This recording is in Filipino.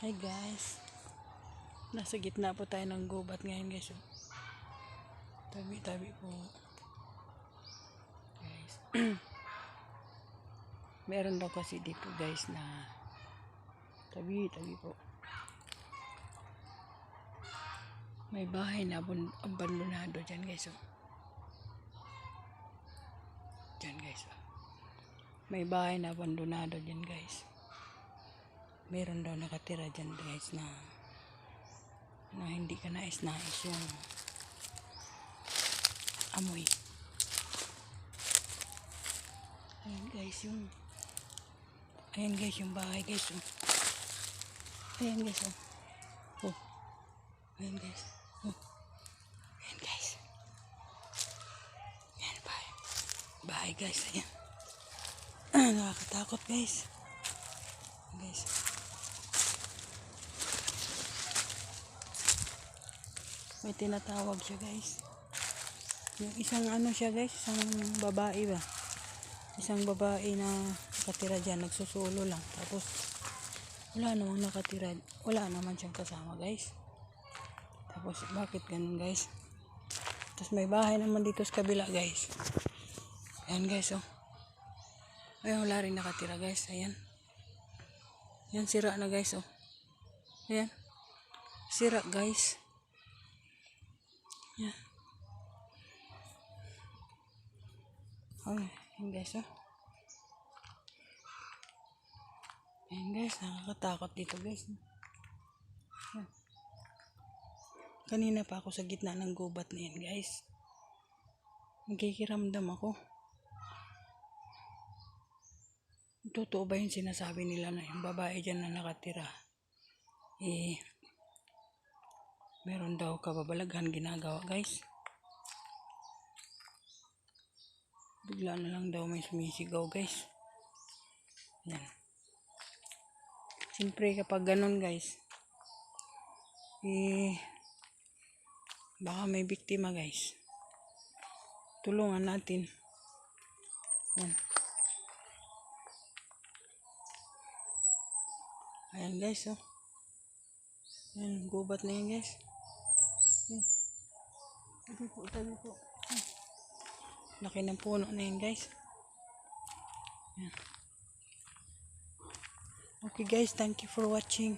Hi guys. Nasa gitna po tayo ng gubat ngayon guys. oh. Tabi-tabi po. Guys. Meron daw kasi dito guys na tabi-tabi po. May bahay na abandonado dyan guys. Oh. Dyan guys. Oh. May bahay na abandonado dyan guys meron daw nakatira dyan guys na na hindi ka nais-nais yung amoy. Ayan guys yung ayan guys yung bahay guys oh. Ayan guys oh. Oh. Ayan guys. Oh. Ayan guys. Ayan bahay. Bahay guys. Ayan. Ah, nakakatakot guys. Guys. May tinatawag siya guys. Yung isang ano siya guys, isang babae ba? Isang babae na nakatira dyan, nagsusulo lang. Tapos, wala namang nakatira. Wala naman siyang kasama guys. Tapos, bakit ganun guys? Tapos may bahay naman dito sa kabila guys. Ayan guys oh. Ayan, wala rin nakatira guys. Ayan. Ayan, sira na guys oh. Ayan. Sira guys. Yan. Okay, yan guys, oh. Ayan guys, nakakatakot dito guys. Yan. Kanina pa ako sa gitna ng gubat na yan guys. Nagkikiramdam ako. Totoo ba yung sinasabi nila na yung babae dyan na nakatira? Eh, meron daw kababalaghan ginagawa guys. Bigla na lang daw may sumisigaw guys. Yan. Siyempre kapag ganun guys, eh, baka may biktima guys. Tulungan natin. Yan. Ayan guys, oh. Ayan, gubat na yan guys. Ayan. Tabi po, tabi po. Laki ng puno na yan guys. Okay guys, thank you for watching.